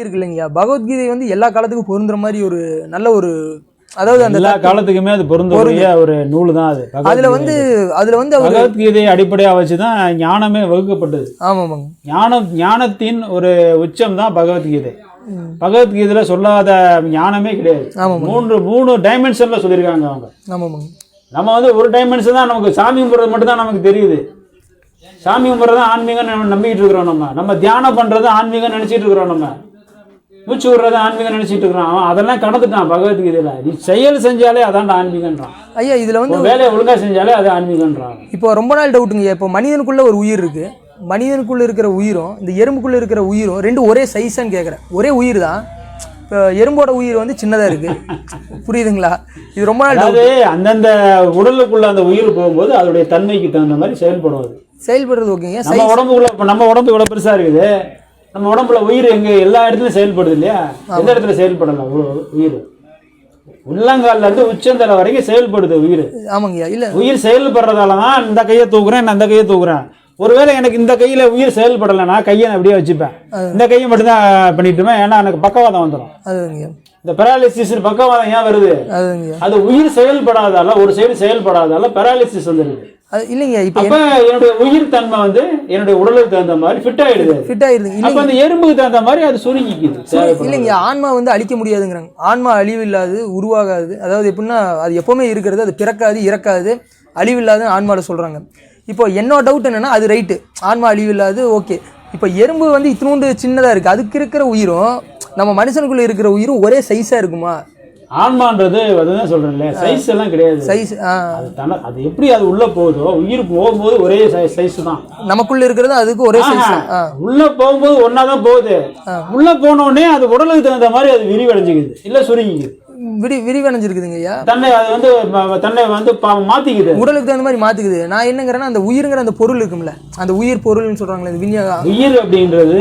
இருக்கு இல்லைங்கய்யா பகவத்கீதை வந்து எல்லா காலத்துக்கும் பொருந்துற மாதிரி ஒரு நல்ல ஒரு அதாவது அந்த எல்லா காலத்துக்குமே அது பொருந்தக்கூடிய ஒரு நூல் தான் அது. அதுல வந்து அதுல வந்து பகவத்கீதையை அடிப்படையா வச்சுதான் ஞானமே வகுக்கப்பட்டது. ஆமாமாங்க. ஞானம் ஞானத்தின் ஒரு உச்சம் தான் பகவத்கீதை. பகவத்கீதையில சொல்லாத ஞானமே கிடையாது. மூன்று மூணு டைமென்ஷன்ல சொல்லியிருக்காங்க அவங்க. நம்ம வந்து ஒரு டைமென்ஷன் தான் நமக்கு சாமி கும்பிட்றது மட்டும் தான் நமக்கு தெரியுது. சாமி கும்பிட்றது ஆன்மீகம் நம்பிக்கிட்டு இருக்கிறோம் நம்ம. நம்ம தியானம் பண்றது ஆன்மீகம் நினைச்சிட்டு இருக்கிறோம் நம்ம. மூச்சு விடுறத ஆன்மீகம் நினைச்சிட்டு இருக்கிறோம் அவன் அதெல்லாம் கடந்துட்டான் பகவத்கீதையில நீ செயல் செஞ்சாலே அதான்டா ஆன்மீகன்றான். ஐயா இதுல வந்து வேலையை ஒழுங்கா செஞ்சாலே அது ஆன்மீகன்றான். இப்போ ரொம்ப நாள் டவுட்டுங்க இப்போ மனிதனுக்குள்ள ஒரு உயிர் இருக்கு. மனிதனுக்குள்ள இருக்கிற உயிரும் இந்த எறும்புக்குள்ள இருக்கிற உயிரும் ரெண்டும் ஒரே சைஸான்னு கேட்குறேன் ஒரே உயிர் தான் இப்போ எறும்போட உயிர் வந்து சின்னதாக இருக்கு. புரியுதுங்களா? இது ரொம்ப நாள். அதாவது அந்தந்த உடலுக்குள்ள அந்த உயிர் போகும்போது அதோடைய தன்மைக்கு தகுந்த மாதிரி செயல்படும் அது செயல்படுறது ஓகேங்க நம்ம உடம்புக்குள்ள நம்ம உடம்பு இவ்வளவு பெருசா இருக்குது. நம்ம உடம்புல உயிர் எங்க எல்லா இடத்துலயும் செயல்படுது இல்லையா? எந்த இடத்துல செயல்படலாம் உயிர். உள்ளங்கால்ல இருந்து உச்சந்தலை வரைக்கும் செயல்படுது உயிர். ஆமாங்கய்யா இல்லை. உயிர் செயல்படுறதால தான் இந்த கையை தூக்குறேன் நான் இந்த கையை தூக்குறேன். ஒருவேளை எனக்கு இந்த கையில உயிர் செயல்படலைன்னா கையை நான் அப்படியே வச்சுப்பேன். இந்த கையை மட்டும்தான் பண்ணிட்டுமே ஏன்னா எனக்கு பக்கவாதம் வந்துடும் இந்த பெராலிசிஸ் பக்கவாதம் ஏன் வருது? அது உயிர் செயல்படாதால ஒரு சைடு செயல்படாதால பெராலிசிஸ் வந்துருது. அது இல்லைங்க இப்போ என்னுடைய உயிர் தன்மை வந்து என்னுடைய உடலுக்கு தகுந்த மாதிரி ஃபிட் ஆயிடுது. ஃபிட் ஆயிருது அப்ப இல்லைங்க. அந்த எறும்புக்கு தகுந்த மாதிரி அது சுருங்கிக்குது. இல்லைங்க ஆன்மா வந்து அழிக்க முடியாதுங்கிறாங்க. ஆன்மா அழிவு இல்லாது உருவாகாது. அதாவது எப்படின்னா அது எப்பவுமே இருக்கிறது அது பிறக்காது இறக்காது. அழிவில்லாதுன்னு ஆன்மாவில் சொல்கிறாங்க இப்போ என்னோட டவுட் என்னன்னா அது ரைட்டு ஆன்மா அழிவு இல்லாது ஓகே இப்போ எறும்பு வந்து இத்தினூண்டு சின்னதாக இருக்குது அதுக்கு இருக்கிற உயிரும் நம்ம மனுஷனுக்குள்ளே இருக்கிற உயிரும் ஒரே சைஸாக இருக்குமா? ஆன்மான்றது அதுதான் சொல்றேன்ல சைஸ் எல்லாம் கிடையாது. சைஸ் அது தன அது எப்படி அது உள்ள போகுதோ உயிர் போகும்போது ஒரே சைஸ் தான். நமக்குள்ள இருக்கிறது அதுக்கு ஒரே சைஸ் உள்ள போகும்போது ஒன்னா தான் போகுது உள்ள போன உடனே அது உடலுக்கு தகுந்த மாதிரி அது விரிவடைஞ்சுக்குது இல்ல சுருங்கிக்குது. விரி விரிவடைஞ்சிருக்குதுங்க ஐயா. தன்னை அது வந்து தன்னை வந்து மாத்திக்குது. உடலுக்கு தகுந்த மாதிரி மாற்றுக்குது நான் என்னங்கிறேன்னா அந்த உயிருங்கிற அந்த பொருள் இருக்கும்ல. அந்த உயிர் பொருள்னு சொல்கிறாங்களே இந்த விஞ்ஞா உயிர் அப்படின்றது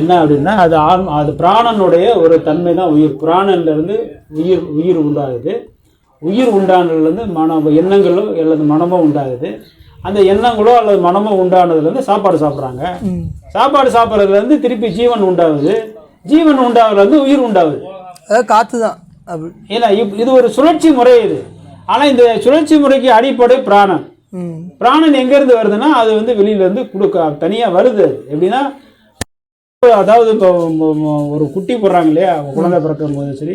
என்ன அப்படின்னா அது ஆன்ம அது பிராணனுடைய ஒரு தன்மை தான் உயிர். பிராணன்ல இருந்து உயிர் உயிர் உண்டாகுது. உயிர் உண்டானதுலேருந்து மனம் எண்ணங்களோ அல்லது மனமோ உண்டாகுது. அந்த எண்ணங்களோ அல்லது மனமோ உண்டானதுலேருந்து சாப்பாடு சாப்பிட்றாங்க. சாப்பாடு சாப்பிட்றதுலேருந்து திருப்பி ஜீவன் உண்டாகுது. ஜீவன் உண்டாகுதுலேருந்து உயிர் உண்டாகுது. அதாவது காற்று தான். ஏன்னா இது ஒரு சுழற்சி முறை இது. ஆனால் இந்த சுழற்சி முறைக்கு அடிப்படை பிராணன். பிராணன் எங்கேருந்து வருதுன்னா அது வந்து வெளியிலேருந்து கொடுக்க தனியாக வருது. எப்படின்னா அதாவது இப்போ ஒரு குட்டி போடுறாங்க இல்லையா குழந்தை பிறக்கும் போது சரி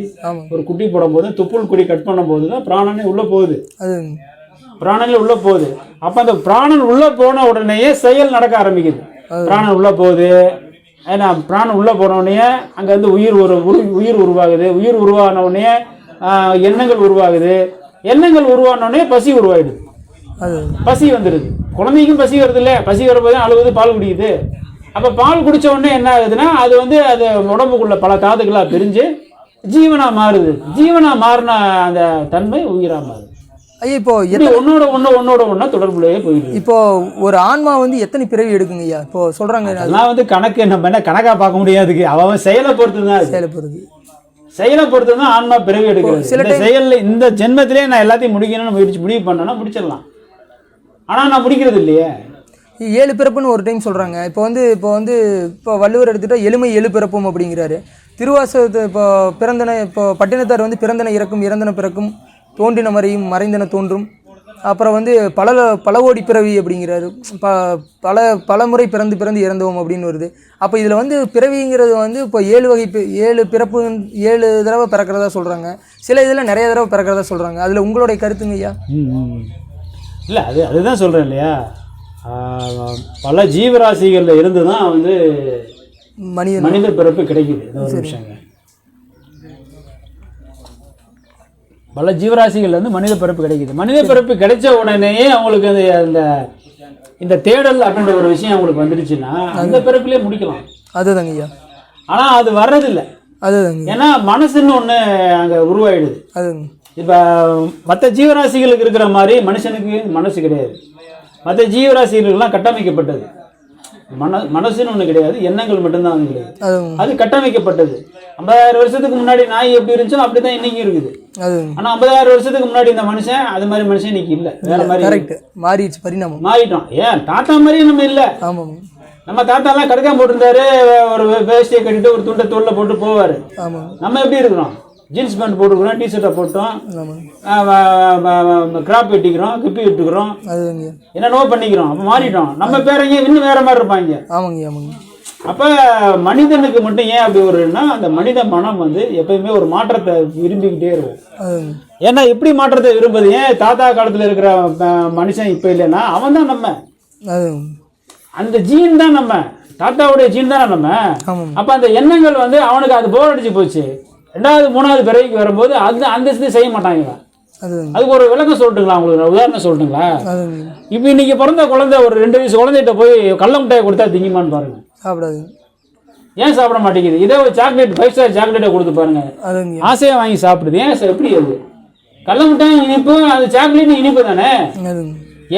ஒரு குட்டி போடும்போது துப்புள் குடி கட் பண்ணும்போது தான் பிராணனே உள்ளே போகுது. பிராணனே உள்ளே போகுது. அப்போ அந்த பிராணன் உள்ளே போன உடனேயே செயல் நடக்க ஆரம்பிக்குது. பிராணன் உள்ளே போகுது. ஏன்னா பிராணன் உள்ளே போன உடனே அங்கே வந்து உயிர் ஒரு உரு- உயிர் உருவாகுது. உயிர் உருவான உடனே ஆஹ், எண்ணங்கள் உருவாகுது. எண்ணங்கள் உருவான உடனே பசி உருவாயிடுது. பசி வந்துடுது குழந்தைக்கும் பசி வருது இல்ல பசி வரும்போது அழுகுது பால் குடிக்குது. அப்போ பால் குடிச்ச உடனே என்ன ஆகுதுன்னா அது வந்து அது உடம்புக்குள்ள பல தாதுகளா பிரிஞ்சு ஜீவனா மாறுது. ஜீவனா மாறின அந்த தன்மை உயிரா மாறுது. ஐயா இப்போ ஒன்னோட ஒண்ணு ஒன்னோட ஒண்ணா தொடர்புலயே போயிடுது இப்போ ஒரு ஆன்மா வந்து எத்தனை பிறவி எடுக்குங்க ஐயா? இப்போ சொல்றாங்க அதெல்லாம் வந்து கணக்கு நம்ம என்ன கணக்கா பார்க்க முடியாதுக்கு. அவன் செயலை பொறுத்து தான் அது. செயல்படுறது செயலை பொறுத்து தான் ஆன்மா பிறவி எடுக்கிறது. சில செயல்ல இந்த ஜென்மத்திலே நான் எல்லாத்தையும் முடிக்கணும்னு முயற்சி முடிவு பண்ணேன்னா முடிச்சிடலாம். ஆனா நான் முடிக்கிறது இல்லையே. ஏழு பிறப்புன்னு ஒரு டைம் சொல்றாங்க. இப்போ வந்து இப்போ வந்து இப்போ வள்ளுவர் எடுத்துட்டா எளிமை எழு பிறப்பும் அப்படிங்கிறாரு. திருவாசகத்தை இப்போ பிறந்தன இப்போ பட்டினத்தார் வந்து பிறந்தன இறக்கும் இறந்தன பிறக்கும் தோன்றின மறையும் மறைந்தன தோன்றும். அப்புறம் வந்து பல பல கோடி பிறவி அப்படிங்கிறாரு. ப பல பல முறை பிறந்து பிறந்து இறந்தோம் அப்படின்னு வருது. அப்போ இதில் வந்து பிறவிங்கிறது வந்து இப்போ ஏழு வகை ஏழு பிறப்பு ஏழு தடவை பிறக்கிறதா சொல்கிறாங்க சில இதில் நிறைய தடவை பிறக்கிறதா சொல்கிறாங்க அதில் உங்களுடைய கருத்துங்க ஐயா? இல்லை அது அதுதான் சொல்கிறேன் இல்லையா? பல ஜீவராசிகளில் இருந்து தான் வந்து மனிதன். மனித பிறப்பு கிடைக்குது. ஒரு பல ஜீவராசிகள்ல இருந்து மனித பிறப்பு கிடைக்குது. மனித பிறப்பு கிடைச்ச உடனேயே அவங்களுக்கு அந்த அந்த இந்த தேடல் அப்படின்ற ஒரு விஷயம் அவங்களுக்கு வந்துடுச்சுன்னா அந்த பிறப்பிலே முடிக்கலாம். அதுதாங்க ஐயா. ஆனால் அது வர்றதில்லை. அதுதாங்க. ஏன்னா மனசுன்னு ஒன்று அங்கே உருவாயிடுது. அதுங்க இப்போ மற்ற ஜீவராசிகளுக்கு இருக்கிற மாதிரி மனுஷனுக்கு மனசு கிடையாது. மற்ற ஜீவராசிகளுக்கெல்லாம் கட்டமைக்கப்பட்டது. மன மனசுன்னு ஒன்று கிடையாது எண்ணங்கள் மட்டும்தான் வந்து கிடையாது. அது கட்டமைக்கப்பட்டது. ஐம்பதாயிரம் வருஷத்துக்கு முன்னாடி நாய் எப்படி இருந்துச்சோ அப்படி தான் இன்னைக்கு இருக்குது ஆனால் ஐம்பதாயிரம் வருஷத்துக்கு முன்னாடி இந்த மனுஷன் அது மாதிரி மனுஷன் இன்னைக்கு இல்லை. வேற மாதிரி மாறிடுச்சு பரிணாமம். மாறிட்டோம். ஏன் தாத்தா மாதிரியே நம்ம இல்லை. நம்ம தாத்தாலாம் கடுக்காம போட்டிருந்தாரு ஒரு வேஷ்டியை கட்டிட்டு ஒரு துண்டை தோல்ல போட்டு போவாரு. நம்ம எப்படி இருக்கிறோம்? ஜீன்ஸ் பேண்ட் போட்டுக்கிறோம் டிஷர்ட்டை போட்டோம். கிராப் வெட்டிக்கிறோம் கிப்பி விட்டுக்கிறோம். என்னென்னவோ பண்ணிக்கிறோம் அப்போ மாறிட்டோம். நம்ம பேரங்க இன்னும் வேற மாதிரி இருப்பாங்க. ஆமாங்க ஆமாங்க. அப்ப மனிதனுக்கு மட்டும் ஏன் அப்படி வரும்னா அந்த மனித மனம் வந்து எப்பயுமே ஒரு மாற்றத்தை விரும்பிக்கிட்டே இருக்கும். ஏன்னா எப்படி மாற்றத்தை விரும்புது ஏன் தாத்தா காலத்துல இருக்கிற மனுஷன் இப்ப இல்லைன்னா அவன் தான் நம்ம. அந்த ஜீன் தான் நம்ம. தாத்தாவுடைய ஜீன் தானே நம்ம. அப்ப அந்த எண்ணங்கள் வந்து அவனுக்கு அது போர் அடிச்சு போச்சு. ரெண்டாவது மூணாவது பிறவிக்கு வரும்போது அந்த அந்த இது செய்ய மாட்டாங்க. அதுக்கு ஒரு விளக்கம் சொல்லட்டுங்களா உங்களுக்கு? உதாரணம் சொல்லட்டுங்களா? இப்போ இன்னைக்கு பிறந்த குழந்தை ஒரு ரெண்டு வயசு குழந்தைகிட்ட போய் கடல மிட்டாயை கொடுத்தா திங்குமான்னு பாருங்க. சாப்பிடாதுங்க ஏன் சாப்பிட மாட்டேங்குது? இதே ஒரு சாக்லேட் ஃபைவ் ஸ்டார் சாக்லேட்டை கொடுத்து பாருங்க. அதுங்க ஆசையா வாங்கி சாப்பிடுது. ஏன் சார்? எப்படி அது? கடல மிட்டாய் இனிப்பு அது சாக்லேட் இனிப்பு தானே?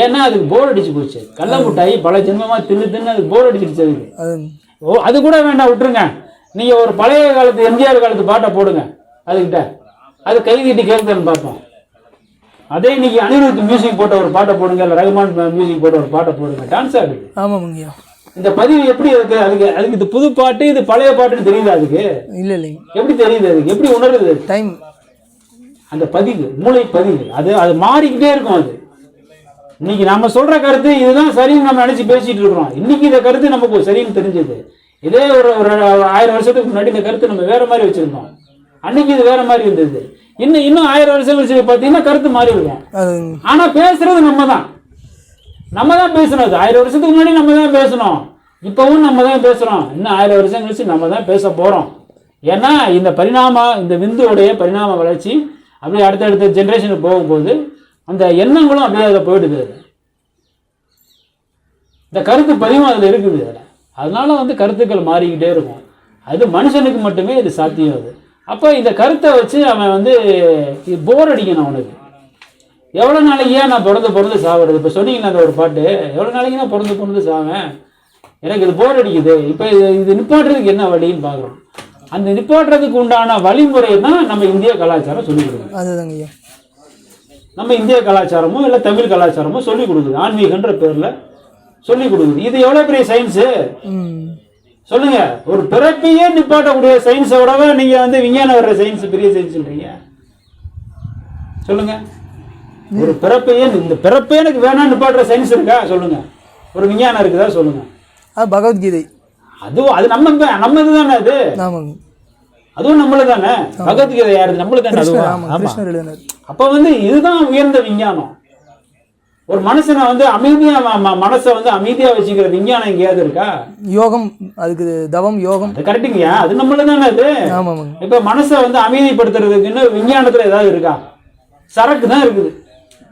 ஏன்னா அதுக்கு போர் அடிச்சு போச்சு. கடல மிட்டாய் பல ஜென்மமா தின்னு தின்னு அதுக்கு போர் அடிச்சிருச்சு அதுக்கு. ஓ அது கூட வேண்டாம் விட்டுருங்க. நீங்க ஒரு பழைய காலத்து எம்ஜிஆர் காலத்து பாட்டை போடுங்க அதுகிட்ட அது கை தட்டி கேட்குதுன்னு பார்ப்போம். அதே இன்னைக்கு அனிருத் மியூசிக் போட்ட ஒரு பாட்டை போடுங்க இல்லை ரகுமான் மியூசிக் போட்ட ஒரு பாட்டை போடுங்க. டான்ஸ் ஆகுது ஆமாங்கய்யா இந்த பதிவு எப்படி இருக்கு? அதுக்கு அதுக்கு இது புது பாட்டு இது பழைய பாட்டுன்னு தெரியுது அதுக்கு? இல்லை இல்லைங்க எப்படி தெரியுது அதுக்கு? எப்படி உணருது? டைம் அந்த பதிவு மூளை பதிவு. அது அது மாறிக்கிட்டே இருக்கும் அது. இன்னைக்கு நம்ம சொல்ற கருத்து இதுதான் சரின்னு நம்ம நினைச்சு பேசிட்டு இருக்கிறோம். இன்னைக்கு இந்த கருத்து நமக்கு சரின்னு தெரிஞ்சது. இதே ஒரு ஒரு ஆயிரம் வருஷத்துக்கு முன்னாடி இந்த கருத்து நம்ம வேற மாதிரி வச்சிருந்தோம். அன்னைக்கு இது வேற மாதிரி இருந்தது. இன்னும் இன்னும் ஆயிரம் வருஷம் கழிச்சு பார்த்தீங்கன்னா கருத்து மாறி இருக்கும். ஆனா பேசுறது நம்ம தான் நம்ம தான் பேசணும் அது ஆயிரம் வருஷத்துக்கு முன்னாடி நம்ம தான் பேசணும் இப்பவும் நம்ம தான் பேசுறோம். இன்னும் ஆயிரம் வருஷம் கழிச்சு நம்ம தான் பேச போறோம். ஏன்னா இந்த பரிணாம இந்த விந்துவுடைய பரிணாம வளர்ச்சி அப்படியே அடுத்தடுத்த ஜென்ரேஷனுக்கு போகும்போது அந்த எண்ணங்களும் அப்படியே அதில் போயிடுது. இந்த கருத்து பதிவும் அதில் இருக்குது. அதில் அதனால வந்து கருத்துக்கள் மாறிக்கிட்டே இருக்கும். அது மனுஷனுக்கு மட்டுமே இது சாத்தியம் அது. அப்போ இந்த கருத்தை வச்சு அவன் வந்து போர் அடிக்கணும் அவனுக்கு. எவ்வளோ நாளைக்கு நான் பிறந்து பிறந்து சாவுறது? இப்போ சொன்னீங்களா அந்த ஒரு பாட்டு எவ்வளோ நாளைக்கு நான் பிறந்து பிறந்து சாவேன்? எனக்கு இது போர் அடிக்குது. இப்போ இது இது நிப்பாட்டுறதுக்கு என்ன வழின்னு பார்க்குறோம். அந்த நிப்பாட்டுறதுக்கு உண்டான வழிமுறை தான் நம்ம இந்திய கலாச்சாரம் சொல்லிக் அதுதாங்க ஐயா. நம்ம இந்திய கலாச்சாரமோ இல்லை தமிழ் கலாச்சாரமோ சொல்லிக் கொடுக்குது. ஆன்மீகன்ற பேரில் சொல்லிக் கொடுக்குது. இது எவ்வளோ பெரிய சயின்ஸு சொல்லுங்க. ஒரு பிறப்பையே நிப்பாட்டக்கூடிய சயின்ஸை விடவே நீங்க வந்து விஞ்ஞானம் வர்ற சயின்ஸ் பெரிய சயின்ஸ்ன்றீங்க சொல்லுங்க. ஒரு பிறப்பையே இந்த பிறப்பே எனக்கு வேணாம் நிப்பாட்டுற சயின்ஸ் இருக்கா? சொல்லுங்க. ஒரு விஞ்ஞானம் இருக்குதா? சொல்லுங்க. அது பகவத்கீதை. அதுவும் அது நம்ம நம்ம இதுதானே அது? அதுவும் நம்மளு தானே? பகவத்கீதை யாரு நம்மளுக்கு தானே? அப்ப வந்து இதுதான் உயர்ந்த விஞ்ஞானம். ஒரு மனுஷனை வந்து அமைதியா மனசை வந்து அமைதியா வச்சுக்கிற விஞ்ஞானம் எங்கேயாவது இருக்கா? யோகம் அதுக்கு தவம் யோகம். அது கரெக்டுங்கய்யா அது நம்மள தானே அது இப்ப மனசை வந்து அமைதிப்படுத்துறதுக்குன்னு விஞ்ஞானத்துல ஏதாவது இருக்கா? சரக்கு தான் இருக்குது.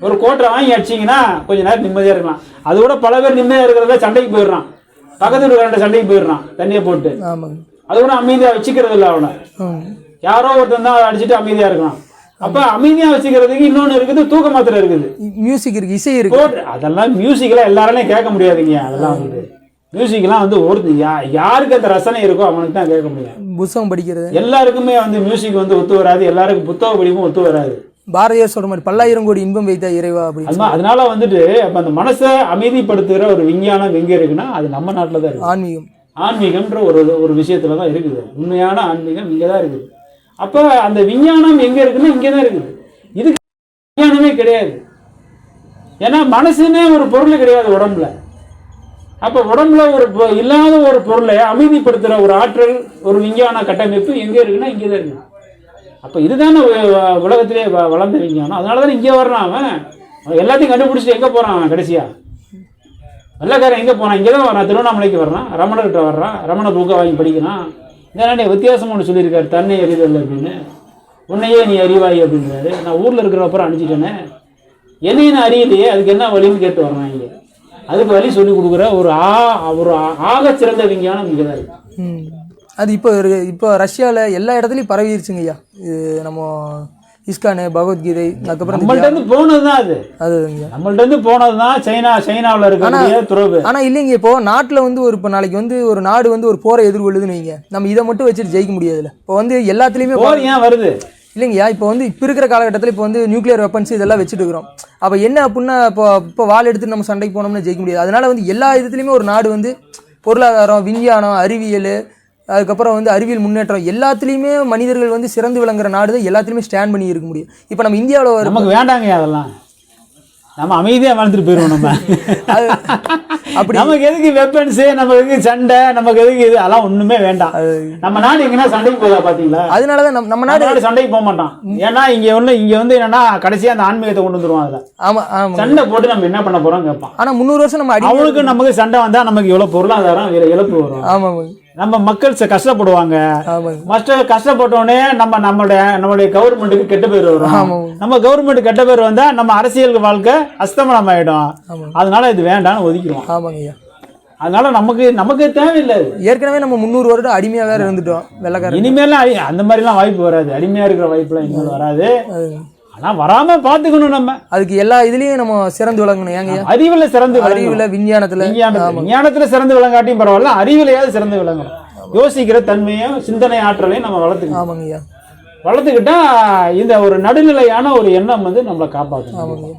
ஒரு கோட்டரை வாங்கி அடிச்சீங்கன்னா கொஞ்ச நேரம் நிம்மதியா இருக்கலாம். அதோட பல பேர் நிம்மதியா இருக்கிறத சண்டைக்கு போயிடுறான். பக்கத்து வீட்டுக்காரன் சண்டைக்கு போயிடுறான் தண்ணியை போட்டு. அதோட அமைதியா வச்சுக்கிறது இல்லை அவனை யாரோ ஒருத்தன் தான் அடிச்சுட்டு அமைதியா இருக்கான் அப்ப அமைதியா வச்சுக்கிறதுக்கு இன்னொன்று இருக்குது தூக்க மாத்திரை இருக்குது. மியூசிக் இருக்கு இசை இருக்கு. அதெல்லாம் மியூசிக்லாம் எல்லாராலையும் கேட்க முடியாதுங்க அதெல்லாம் வந்து. மியூசிக்லாம் வந்து ஒரு யா- யாருக்கு அந்த ரசனை இருக்கோ அவனுக்கு தான் கேட்க முடியும். புஸ்தகம் படிக்கிறது. எல்லாருக்குமே வந்து மியூசிக் வந்து ஒத்து வராது எல்லாருக்கும் புத்தக படிப்பும் ஒத்து வராது. பாரதியார் சொல்ற மாதிரி பல்லாயிரம் கோடி இன்பம் வைத்தா இறைவா அப்படின்னு அதனால வந்துட்டு அப்ப அந்த மனசை அமைதிப்படுத்துகிற ஒரு விஞ்ஞானம் எங்க இருக்குன்னா அது நம்ம நாட்டில் தான் இருக்கு. ஆன்மீகம். ஆன்மீகம்ன்ற ஒரு ஒரு விஷயத்துல தான் இருக்குது. உண்மையான ஆன்மீகம் இங்கே தான் இருக்குது. அப்போ அந்த விஞ்ஞானம் எங்கே இருக்குன்னா இங்கே தான் இருக்குது. இதுக்கு விஞ்ஞானமே கிடையாது. ஏன்னா மனசுனே ஒரு பொருள் கிடையாது உடம்புல. அப்போ உடம்புல ஒரு பொ- இல்லாத ஒரு பொருளை அமைதிப்படுத்துகிற ஒரு ஆற்றல் ஒரு விஞ்ஞான கட்டமைப்பு எங்கே இருக்குன்னா இங்கே தான் இருக்குது. அப்போ இதுதானே உலகத்திலே வ- வளர்ந்த விஞ்ஞானம். அதனால தானே இங்கே வர்றான் அவன். எல்லாத்தையும் கண்டுபிடிச்சிட்டு எங்கே போகிறான் அவன் கடைசியா? வெள்ளக்காரன் எங்கே போனான்? இங்கே தான் வரான் திருவண்ணாமலைக்கு வர்றான். ரமணர்கிட்ட வர்றான். ரமண புக்கை வாங்கி படிக்கிறான். இந்த வித்தியாசம் ஒன்று சொல்லியிருக்காரு தன்னை அறிதல் அப்படின்னு. உன்னையே நீ அறிவாய் அப்படின்றாரு. நான் ஊரில் இருக்கிற அப்புறம் அனுப்பிச்சிட்டேனே. என்னையே நான் அறியலையே அதுக்கு என்ன வழின்னு கேட்டு வரணும் இங்கே. அதுக்கு வழி சொல்லி கொடுக்குற ஒரு ஆ ஒரு ஆக சிறந்த விஞ்ஞானம் இங்கே தான் இருக்கு. அது இப்போ இப்போ ரஷ்யாவில் எல்லா இடத்துலையும் பரவிடுச்சுங்க ஐயா இது நம்ம இஸ்கானு பகவத்கீதை அதுக்கப்புறம் நம்மள்ட்ட இருந்து போனது தான் அது. அதுங்க நம்மள்ட்ட இருந்து போனது தான் சைனா சைனாவில் இருக்கக்கூடிய துறவு. ஆனால் இல்லைங்க இப்போ நாட்டில் வந்து ஒரு இப்போ நாளைக்கு வந்து ஒரு நாடு வந்து ஒரு போரை எதிர்கொள்ளுதுன்னு வைங்க. நம்ம இதை மட்டும் வச்சுட்டு ஜெயிக்க முடியாதுல்ல. இப்போ வந்து எல்லாத்துலேயுமே போர் ஏன் வருது? இல்லைங்கய்யா இப்போ வந்து இப்போ இருக்கிற காலகட்டத்தில் இப்போ வந்து நியூக்ளியர் வெப்பன்ஸ் இதெல்லாம் வச்சுட்டு இருக்கிறோம். அப்போ என்ன அப்படின்னா இப்போ இப்போ வாள் எடுத்து நம்ம சண்டைக்கு போனோம்னா ஜெயிக்க முடியாது. அதனால வந்து எல்லா இதுலேயுமே ஒரு நாடு வந்து பொருளாதாரம் விஞ்ஞானம் அறிவியல் அதுக்கப்புறம் வந்து அறிவியல் முன்னேற்றம் எல்லாத்துலேயுமே மனிதர்கள் வந்து சிறந்து விளங்குற நாடு தான் எல்லாத்துலேயுமே ஸ்டாண்ட் பண்ணி இருக்க முடியும். இப்போ நம்ம இந்தியாவில் நமக்கு வேண்டாங்க அதெல்லாம். நம்ம அமைதியா வாழ்ந்துட்டு போயிருவோம் நம்ம. அப்படி நமக்கு எதுக்கு வெப்பன்ஸ் நமக்கு எதுக்கு சண்டை? நமக்கு எதுக்கு இது? அதெல்லாம் ஒண்ணுமே வேண்டாம். நம்ம நாடு எங்கன்னா சண்டைக்கு போதா பாத்தீங்களா? அதனால தான் நம்ம நாடு சண்டைக்கு போக மாட்டான் ஏன்னா இங்க ஒண்ணு இங்க வந்து என்னன்னா கடைசியா அந்த ஆன்மீகத்தை கொண்டு வந்துருவான் அதுல. ஆமாம் ஆமாம் சண்டை போட்டு நம்ம என்ன பண்ண போறோம் கேட்பான். ஆனால் முந்நூறு வருஷம் நம்ம அவனுக்கு நமக்கு சண்டை வந்தா நமக்கு எவ்வளவு பொருளாதாரம் இழப்பு வரும். ஆமாம் நம்ம மக்கள் கஷ்டப்படுவாங்க. மற்ற கஷ்டப்பட்டோடனே நம்ம நம்மளுடைய நம்மளுடைய கவர்மெண்ட்டுக்கு கெட்ட பேர் வரும். நம்ம கவர்மெண்ட் கெட்ட பேர் வந்தா நம்ம அரசியல் வாழ்க்கை அஸ்தமனம் ஆயிடும் அதனால இது வேண்டாம்னு ஒதுக்கிடுவோம். ஆமாங்க ஐயா. அதனால நமக்கு நமக்கு தேவையில்லை. ஏற்கனவே நம்ம முந்நூறு வருடம் அடிமையாக வேற இருந்துட்டோம் வெள்ளக்காரன் இனிமேலாம் அந்த மாதிரிலாம் வாய்ப்பு வராது. அடிமையா இருக்கிற வாய்ப்புலாம் இனிமேல் வராது. அது- ஆனா வராம பாத்துக்கணும் நம்ம. அதுக்கு எல்லா இதுலேயும் நம்ம சிறந்து விளங்கணும். ஏங்க? அறிவுல சிறந்து அறிவில் விஞ்ஞானத்தில். விஞ்ஞானத்துல. சிறந்து விளங்காட்டியும் பரவாயில்ல அறிவிலையாவது சிறந்து விளங்கணும். யோசிக்கிற தன்மையும் சிந்தனை ஆற்றலையும் நம்ம வளர்த்துக்கணும். ஆமாங்க ஐயா வளர்த்துக்கிட்டா இந்த ஒரு நடுநிலையான ஒரு எண்ணம் வந்து நம்மளை காப்பாற்றும் ஆமாங்க ஐயா